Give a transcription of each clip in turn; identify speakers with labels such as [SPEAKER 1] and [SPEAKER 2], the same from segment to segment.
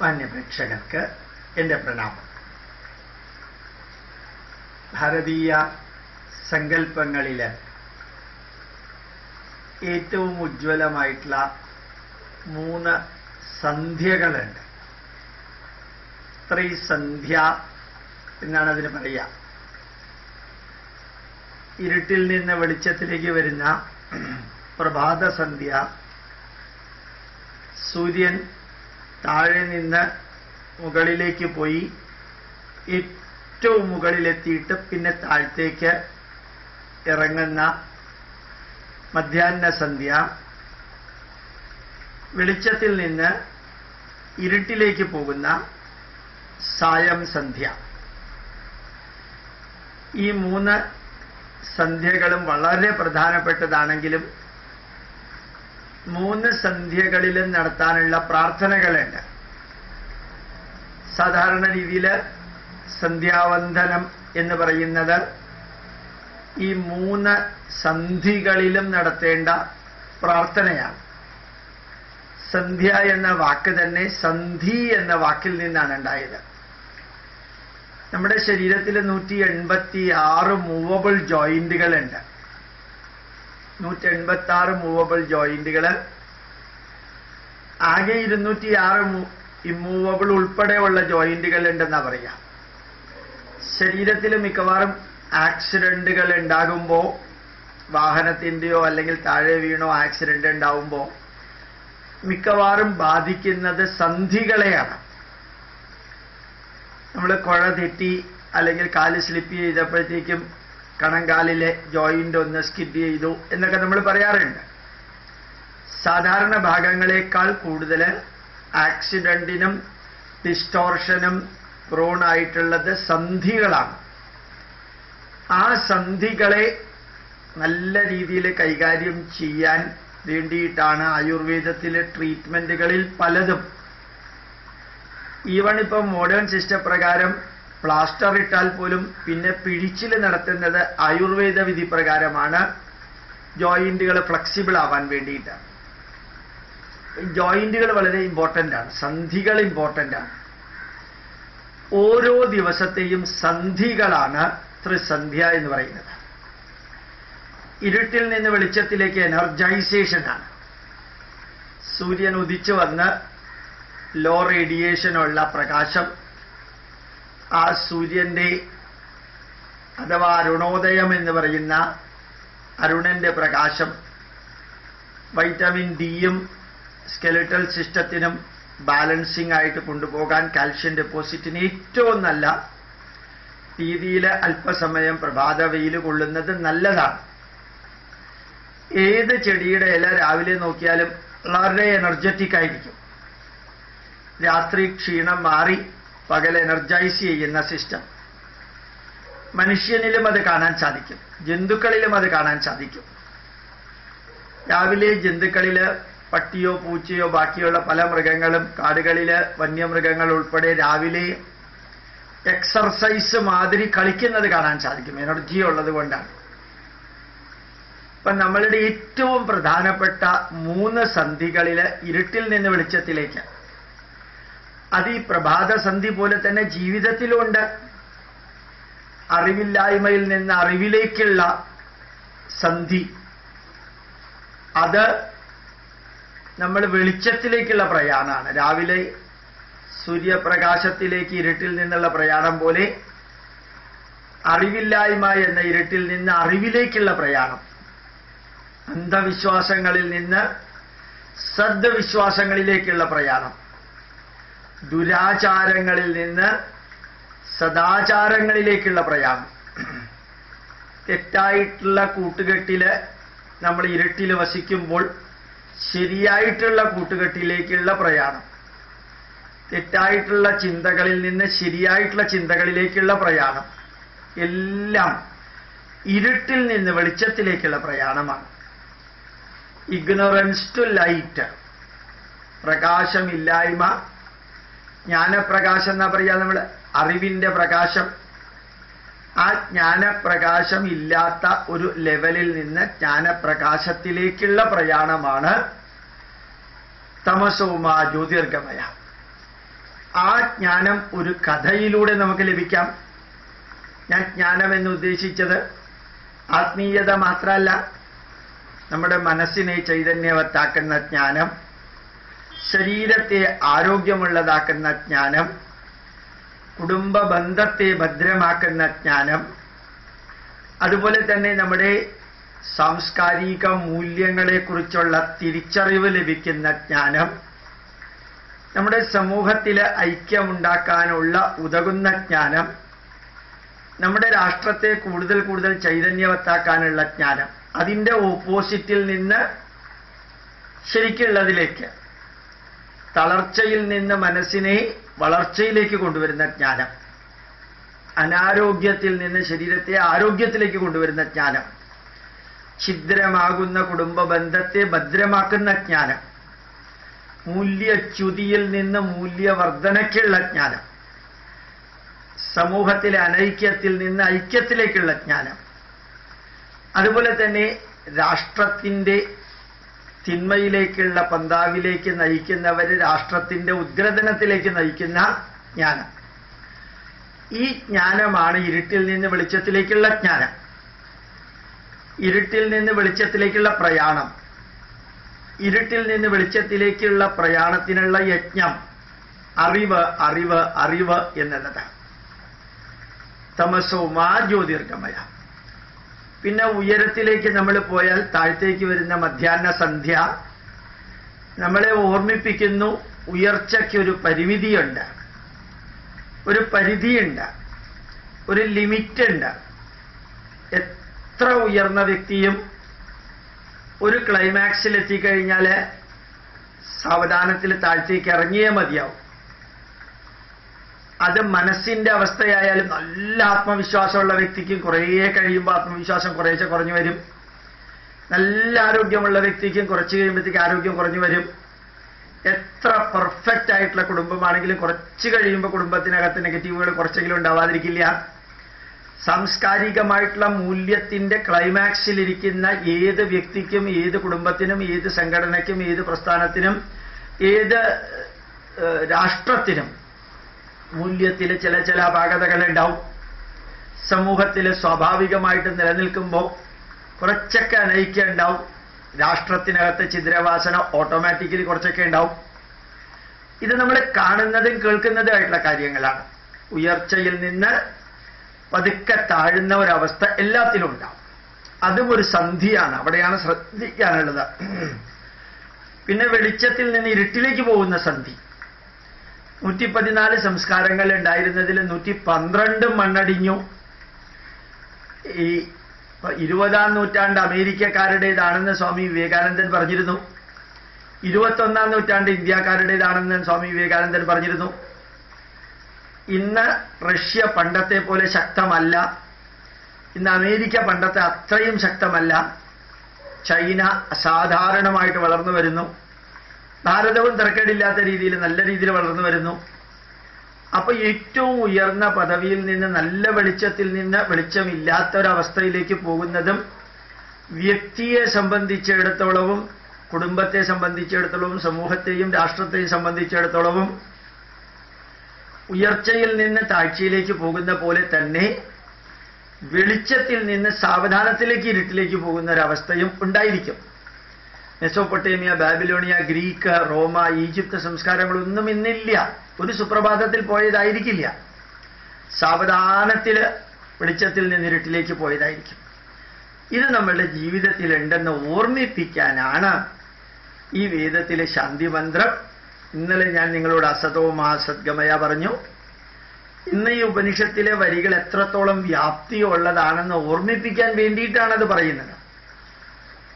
[SPEAKER 1] മാന്യപ്രേക്ഷകർക്ക് എന്റെ പ്രണാമം. ഭാരതീയ സങ്കല്പങ്ങളിൽ ഏറ്റവും ഉജ്ജ്വലമായിട്ടുള്ള മൂന്ന് സന്ധ്യകളുണ്ട്. ത്രിസന്ധ്യ എന്നാണ് അതിന് പറയുക. ഇരുട്ടിൽ നിന്ന് വെളിച്ചത്തിലേക്ക് വരുന്ന പ്രഭാതസന്ധ്യ സൂര്യൻ താഴെ നിന്ന് മുകളിലേക്ക് പോയി ഏറ്റവും മുകളിലെത്തിയിട്ട് പിന്നെ താഴത്തേക്ക് ഇറങ്ങുന്ന മധ്യാഹ്ന സന്ധ്യ. വെളിച്ചത്തിൽ നിന്ന് ഇരുട്ടിലേക്ക് പോകുന്ന സായം സന്ധ്യ. ഈ മൂന്ന് സന്ധ്യകളും വളരെ പ്രധാനപ്പെട്ടതാണെങ്കിലും മൂന്ന് സന്ധ്യകളിലും നടത്താനുള്ള പ്രാർത്ഥനകളുണ്ട്. സാധാരണ രീതിയിൽ സന്ധ്യാവന്ദനം എന്ന് പറയുന്നത് ഈ മൂന്ന് സന്ധികളിലും നടത്തേണ്ട പ്രാർത്ഥനയാണ്. സന്ധ്യ എന്ന വാക്ക് തന്നെ സന്ധി എന്ന വാക്കിൽ നിന്നാണ് ഉണ്ടായത്. നമ്മുടെ ശരീരത്തിൽ നൂറ്റി എൺപത്തി ആറ് മൂവബിൾ ജോയിന്റുകളുണ്ട്. നൂറ്റി എൺപത്തി ആറ് മൂവബിൾ ജോയിന്റുകൾ ആകെ ഇരുന്നൂറ്റി ആറ് ഇമ്മൂവബിൾ ഉൾപ്പെടെയുള്ള ജോയിന്റുകൾ ഉണ്ടെന്നാ പറയാം. ശരീരത്തിൽ മിക്കവാറും ആക്സിഡന്റുകൾ ഉണ്ടാകുമ്പോൾ വാഹനത്തിന്റെയോ അല്ലെങ്കിൽ താഴെ വീണോ ആക്സിഡന്റ് ഉണ്ടാവുമ്പോൾ മിക്കവാറും ബാധിക്കുന്നത് സന്ധികളെയാണ്. നമ്മൾ കുഴ തെറ്റി അല്ലെങ്കിൽ കാൽ സ്ലിപ്പ് ചെയ്തപ്പോഴത്തേക്കും കണങ്കാലിലെ ജോയിന്റ് ഒന്ന് സ്കിപ്പ് ചെയ്തു എന്നൊക്കെ നമ്മൾ പറയാറുണ്ട്. സാധാരണ ഭാഗങ്ങളെക്കാൾ കൂടുതൽ ആക്സിഡന്റിനും ഡിസ്റ്റോർഷനും പ്രോണായിട്ടുള്ളത് സന്ധികളാണ്. ആ സന്ധികളെ നല്ല രീതിയിൽ കൈകാര്യം ചെയ്യാൻ വേണ്ടിയിട്ടാണ് ആയുർവേദത്തിലെ ട്രീറ്റ്മെന്റുകളിൽ പലതും. ഈവൺ ഇപ്പം മോഡേൺ സിസ്റ്റം പ്രകാരം പ്ലാസ്റ്റർ ഇട്ടാൽ പോലും പിന്നെ പിഴിച്ചിൽ നടത്തുന്നത് ആയുർവേദ വിധി പ്രകാരമാണ് ജോയിന്റുകൾ ഫ്ലെക്സിബിൾ ആവാൻ വേണ്ടിയിട്ട്. ജോയിന്റുകൾ വളരെ ഇമ്പോർട്ടന്റ് ആണ്. സന്ധികൾ ഇമ്പോർട്ടന്റ് ആണ്. ഓരോ ദിവസത്തെയും സന്ധികളാണ് ത്രിസന്ധ്യ എന്ന് പറയുന്നത്. ഇരുട്ടിൽ നിന്ന് വെളിച്ചത്തിലേക്ക് എനർജൈസേഷനാണ് സൂര്യൻ ഉദിച്ചു വന്ന് ലോ റേഡിയേഷനുള്ള പ്രകാശം ആ സൂര്യന്റെ അഥവാ അരുണോദയം എന്ന് പറയുന്ന അരുണന്റെ പ്രകാശം വൈറ്റമിൻ ഡിയും സ്കെലിറ്റൽ സിസ്റ്റത്തിനും ബാലൻസിംഗ് ആയിട്ട് കൊണ്ടുപോകാൻ കാൽഷ്യം ഡെപ്പോസിറ്റിന് ഏറ്റവും നല്ല രീതിയിൽ അല്പസമയം പ്രഭാത വെയിൽ കൊള്ളുന്നത് നല്ലതാണ്. ഏത് ചെടിയുടെ ഇല രാവിലെ നോക്കിയാലും വളരെ എനർജറ്റിക് ആയിരിക്കും. രാത്രി ക്ഷീണം മാറി പകൽ എനർജൈസ് ചെയ്യുന്ന സിസ്റ്റം മനുഷ്യനിലും അത് കാണാൻ സാധിക്കും. ജന്തുക്കളിലും അത് കാണാൻ സാധിക്കും. രാവിലെ ജന്തുക്കളിൽ പട്ടിയോ പൂച്ചയോ ബാക്കിയുള്ള പല മൃഗങ്ങളും കാടുകളിൽ വന്യമൃഗങ്ങൾ ഉൾപ്പെടെ രാവിലെ എക്സർസൈസ് മാതിരി കളിക്കുന്നത് കാണാൻ സാധിക്കും. എനർജി ഉള്ളത് കൊണ്ടാണ്. അപ്പൊ നമ്മളുടെ ഏറ്റവും പ്രധാനപ്പെട്ട മൂന്ന് സന്ധികളിൽ ഇരുട്ടിൽ നിന്ന് വെളിച്ചത്തിലേക്ക് അത് ഈ പ്രഭാതസന്ധി പോലെ തന്നെ ജീവിതത്തിലുണ്ട്. അറിവില്ലായ്മയിൽ നിന്ന് അറിവിലേക്കുള്ള സന്ധി. അത് നമ്മൾ വെളിച്ചത്തിലേക്കുള്ള പ്രയാണമാണ്. രാവിലെ സൂര്യപ്രകാശത്തിലേക്ക് ഇരുട്ടിൽ നിന്നുള്ള പ്രയാണം പോലെ അറിവില്ലായ്മ എന്ന ഇരുട്ടിൽ നിന്ന് അറിവിലേക്കുള്ള പ്രയാണം. അന്ധവിശ്വാസങ്ങളിൽ നിന്ന് സദ്വിശ്വാസങ്ങളിലേക്കുള്ള പ്രയാണം. ദുരാചാരങ്ങളിൽ നിന്ന് സദാചാരങ്ങളിലേക്കുള്ള പ്രയാണം. തെറ്റായിട്ടുള്ള കൂട്ടുകെട്ടിൽ നമ്മൾ ഇരുട്ടിൽ വസിക്കുമ്പോൾ ശരിയായിട്ടുള്ള കൂട്ടുകെട്ടിലേക്കുള്ള പ്രയാണം. തെറ്റായിട്ടുള്ള ചിന്തകളിൽ നിന്ന് ശരിയായിട്ടുള്ള ചിന്തകളിലേക്കുള്ള പ്രയാണം. എല്ലാം ഇരുട്ടിൽ നിന്ന് വെളിച്ചത്തിലേക്കുള്ള പ്രയാണമാണ്. ഇഗ്നോറൻസ് ടു ലൈറ്റ് പ്രകാശമില്ലായ്മ ജ്ഞാനപ്രകാശം എന്നാ പറയാ നമ്മൾ അറിവിന്റെ പ്രകാശം. ആ ജ്ഞാനപ്രകാശം ഇല്ലാത്ത ഒരു ലെവലിൽ നിന്ന് ജ്ഞാനപ്രകാശത്തിലേക്കുള്ള പ്രയാണമാണ് തമസവുമാ ജ്യോതിർഗമയ. ആ ജ്ഞാനം ഒരു കഥയിലൂടെ നമുക്ക് ലഭിക്കാം. ഞാൻ ജ്ഞാനം എന്ന് ഉദ്ദേശിച്ചത് ആത്മീയത മാത്രമല്ല നമ്മുടെ മനസ്സിനെ ചൈതന്യവത്താക്കുന്ന ജ്ഞാനം ശരീരത്തെ ആരോഗ്യമുള്ളതാക്കുന്ന ജ്ഞാനം കുടുംബ ബന്ധത്തെ ഭദ്രമാക്കുന്ന ജ്ഞാനം അതുപോലെ തന്നെ നമ്മുടെ സാംസ്കാരിക മൂല്യങ്ങളെക്കുറിച്ചുള്ള തിരിച്ചറിവ് ലഭിക്കുന്ന ജ്ഞാനം നമ്മുടെ സമൂഹത്തിൽ ഐക്യമുണ്ടാക്കാനുള്ള ഉതകുന്ന ജ്ഞാനം നമ്മുടെ രാഷ്ട്രത്തെ കൂടുതൽ കൂടുതൽ ചൈതന്യവത്താക്കാനുള്ള ജ്ഞാനം. അതിന്റെ ഓപ്പോസിറ്റിൽ നിന്ന് ശരിക്കുള്ളതിലേക്ക് തളർച്ചയിൽ നിന്ന് മനസ്സിനെ വളർച്ചയിലേക്ക് കൊണ്ടുവരുന്ന ജ്ഞാനം. അനാരോഗ്യത്തിൽ നിന്ന് ശരീരത്തെ ആരോഗ്യത്തിലേക്ക് കൊണ്ടുവരുന്ന ജ്ഞാനം. ഛിദ്രമാകുന്ന കുടുംബ ബന്ധത്തെ ഭദ്രമാക്കുന്ന ജ്ഞാനം. മൂല്യച്യുതിയിൽ നിന്ന് മൂല്യവർദ്ധനയ്ക്കുള്ള ജ്ഞാനം. സമൂഹത്തിലെ അനൈക്യത്തിൽ നിന്ന് ഐക്യത്തിലേക്കുള്ള ജ്ഞാനം. അതുപോലെ തന്നെ രാഷ്ട്രത്തിന്റെ തിന്മയിലേക്കുള്ള പന്താവിലേക്ക് നയിക്കുന്നവര് രാഷ്ട്രത്തിന്റെ ഉദ്ഗ്രഥനത്തിലേക്ക് നയിക്കുന്ന ജ്ഞാനം. ഈ ജ്ഞാനമാണ് ഇരുട്ടിൽ നിന്ന് വെളിച്ചത്തിലേക്കുള്ള ജ്ഞാനം. ഇരുട്ടിൽ നിന്ന് വെളിച്ചത്തിലേക്കുള്ള പ്രയാണം. ഇരുട്ടിൽ നിന്ന് വെളിച്ചത്തിലേക്കുള്ള പ്രയാണത്തിനുള്ള യജ്ഞം. അറിവ് അറിവ് അറിവ് എന്നുള്ളതാണ്. തമസോ മാ ജ്യോതിർഗമയ. പിന്നെ ഉയരത്തിലേക്ക് നമ്മൾ പോയാൽ താഴത്തേക്ക് വരുന്ന മധ്യാഹ്ന സന്ധ്യ നമ്മളെ ഓർമ്മിപ്പിക്കുന്നു ഉയർച്ചയ്ക്ക് ഒരു പരിമിതിയുണ്ട്. ഒരു പരിധിയുണ്ട്. ഒരു ലിമിറ്റ് ഉണ്ട് എത്ര ഉയർന്ന വ്യക്തിയും ഒരു ക്ലൈമാക്സിൽ എത്തിക്കഴിഞ്ഞാൽ സാവധാനത്തിൽ താഴ്ത്തേക്ക് ഇറങ്ങിയേ മതിയാവും. അത് മനസ്സിന്റെ അവസ്ഥയായാലും നല്ല ആത്മവിശ്വാസമുള്ള വ്യക്തിക്കും കുറേ കഴിയുമ്പോൾ ആത്മവിശ്വാസം കുറേശ്ശെ കുറഞ്ഞു വരും. നല്ല ആരോഗ്യമുള്ള വ്യക്തിക്കും കുറച്ച് കഴിയുമ്പോഴത്തേക്ക് ആരോഗ്യം കുറഞ്ഞു വരും. എത്ര പെർഫെക്റ്റ് ആയിട്ടുള്ള കുടുംബമാണെങ്കിലും കുറച്ച് കഴിയുമ്പോൾ കുടുംബത്തിനകത്ത് നെഗറ്റീവുകൾ കുറച്ചെങ്കിലും ഉണ്ടാവാതിരിക്കില്ല. സാംസ്കാരികമായിട്ടുള്ള മൂല്യത്തിന്റെ ക്ലൈമാക്സിലിരിക്കുന്ന ഏത് വ്യക്തിക്കും ഏത് കുടുംബത്തിനും ഏത് സംഘടനയ്ക്കും ഏത് പ്രസ്ഥാനത്തിനും ഏത് രാഷ്ട്രത്തിനും മൂല്യത്തിൽ ചില ചില അപാകതകൾ ഉണ്ടാവും സമൂഹത്തിൽ സ്വാഭാവികമായിട്ട് നിലനിൽക്കുമ്പോൾ കുറച്ചൊക്കെ അനൈക്യം ഉണ്ടാവും രാഷ്ട്രത്തിനകത്ത് ചിദ്രവാസന ഓട്ടോമാറ്റിക്കലി കുറച്ചൊക്കെ ഉണ്ടാവും. ഇത് നമ്മൾ കാണുന്നതും കേൾക്കുന്നതുമായിട്ടുള്ള കാര്യങ്ങളാണ്. ഉയർച്ചയിൽ നിന്ന് പതുക്കെ താഴുന്ന ഒരവസ്ഥ എല്ലാത്തിലും ഉണ്ടാവും. അതും ഒരു സന്ധിയാണ്. അവിടെയാണ് ശ്രദ്ധിക്കാനുള്ളത്. പിന്നെ വെളിച്ചത്തിൽ നിന്ന് ഇരുട്ടിലേക്ക് പോകുന്ന സന്ധി. നൂറ്റി പതിനാല് സംസ്കാരങ്ങൾ ഉണ്ടായിരുന്നതിൽ നൂറ്റി പന്ത്രണ്ട് മണ്ണടിഞ്ഞു. ഈ ഇരുപതാം നൂറ്റാണ്ട് അമേരിക്കക്കാരുടേതാണെന്ന് സ്വാമി വിവേകാനന്ദൻ പറഞ്ഞിരുന്നു. ഇരുപത്തൊന്നാം നൂറ്റാണ്ട് ഇന്ത്യക്കാരുടേതാണെന്ന് സ്വാമി വിവേകാനന്ദൻ പറഞ്ഞിരുന്നു. ഇന്ന് റഷ്യ പണ്ടത്തെ പോലെ ശക്തമല്ല. ഇന്ന് അമേരിക്ക പണ്ടത്തെ അത്രയും ശക്തമല്ല. ചൈന അസാധാരണമായിട്ട് വളർന്നു വരുന്നു. ഭാരതവും തിരക്കേടില്ലാത്ത രീതിയിൽ നല്ല രീതിയിൽ വളർന്നു വരുന്നു. അപ്പൊ ഏറ്റവും ഉയർന്ന പദവിയിൽ നിന്ന് നല്ല വെളിച്ചത്തിൽ നിന്ന് വെളിച്ചമില്ലാത്ത ഒരവസ്ഥയിലേക്ക് പോകുന്നതും വ്യക്തിയെ സംബന്ധിച്ചിടത്തോളവും കുടുംബത്തെ സംബന്ധിച്ചിടത്തോളവും സമൂഹത്തെയും രാഷ്ട്രത്തെയും സംബന്ധിച്ചിടത്തോളവും ഉയർച്ചയിൽ നിന്ന് താഴ്ചയിലേക്ക് പോകുന്ന പോലെ തന്നെ വെളിച്ചത്തിൽ നിന്ന് സാവധാനത്തിലേക്ക് ഇരുട്ടിലേക്ക് പോകുന്ന ഒരവസ്ഥയും ഉണ്ടായിരിക്കും. Mesopotamia Babylonia Greek Roma Egypt സംസ്കാരങ്ങളൊന്നും ഇന്നില്ല. ഒരു സുപ്രഭാതത്തിൽ പോയതായിരിക്കില്ല. സാവധാനത്തിൽ വെളിച്ചത്തിൽ നിന്ന് ഇരുട്ടിലേക്ക് പോയതായിരിക്കും. ഇത് നമ്മളുടെ ജീവിതത്തിലുണ്ടെന്ന് ഓർമ്മിപ്പിക്കാനാണ് ഈ വേദത്തിലെ ശാന്തി മന്ത്രം ഇന്നലെ ഞാൻ നിങ്ങളോട് അസതോ മഹാസദ്ഗമയ പറഞ്ഞു. ഇന്ന് ഈ ഉപനിഷത്തിലെ വരികൾ എത്രത്തോളം വ്യാപ്തിയുള്ളതാണെന്ന് ഓർമ്മിപ്പിക്കാൻ വേണ്ടിയിട്ടാണ് അത് പറയുന്നത്.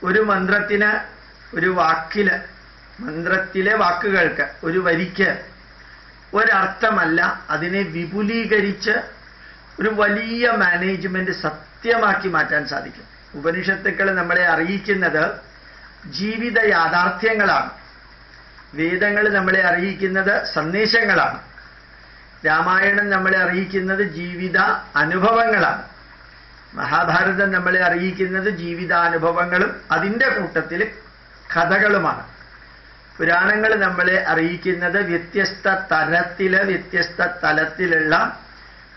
[SPEAKER 1] ഒരു മന്ത്രത്തിന് ഒരു വാക്കിൽ മന്ത്രത്തിലെ വാക്കുകൾക്ക് ഒരു വരിക്ക് ഒരർത്ഥമല്ല. അതിനെ വിപുലീകരിച്ച് ഒരു വലിയ മാനേജ്മെന്റ് സത്യമാക്കി മാറ്റാൻ സാധിക്കും. ഉപനിഷത്തുക്കൾ നമ്മളെ അറിയിക്കുന്നത് ജീവിത യാഥാർത്ഥ്യങ്ങളാണ്. വേദങ്ങൾ നമ്മളെ അറിയിക്കുന്നത് സന്ദേശങ്ങളാണ്. രാമായണം നമ്മളെ അറിയിക്കുന്നത് ജീവിത അനുഭവങ്ങളാണ്. മഹാഭാരതം നമ്മളെ അറിയിക്കുന്നത് ജീവിതാനുഭവങ്ങളും അതിന്റെ കൂട്ടത്തിൽ കഥകളുമാണ്. പുരാണങ്ങൾ നമ്മളെ അറിയിക്കുന്നത് വ്യത്യസ്ത തരത്തിൽ വ്യത്യസ്ത തലത്തിലുള്ള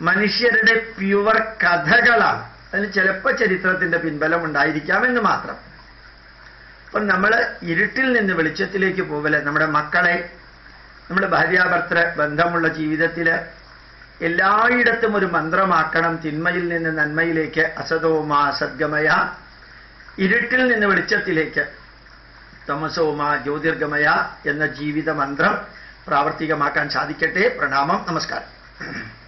[SPEAKER 1] മനുഷ്യരുടെ പ്യുവർ കഥകളാണ്. അതിന് ചിലപ്പോൾ ചരിത്രത്തിന്റെ പിൻബലം ഉണ്ടായിരിക്കാം എന്ന് മാത്രം. അപ്പം നമ്മൾ ഇരുട്ടിൽ നിന്ന് വെളിച്ചത്തിലേക്ക് പോകല നമ്മുടെ മക്കളെ നമ്മുടെ ഭാര്യാഭർത്തൃ ബന്ധമുള്ള ജീവിതത്തിൽ എല്ലായിടത്തും ഒരു മന്ത്രമാക്കണം. തിന്മയിൽ നിന്ന് നന്മയിലേക്ക് അസതോമാ സദ്ഗമയ. ഇരുട്ടിൽ നിന്ന് വെളിച്ചത്തിലേക്ക്. തമസോമാ ജ്യോതിർഗമയ എന്ന ജീവിത മന്ത്രം പ്രാവർത്തികമാക്കാൻ സാധിക്കട്ടെ. പ്രണാമം. നമസ്കാരം.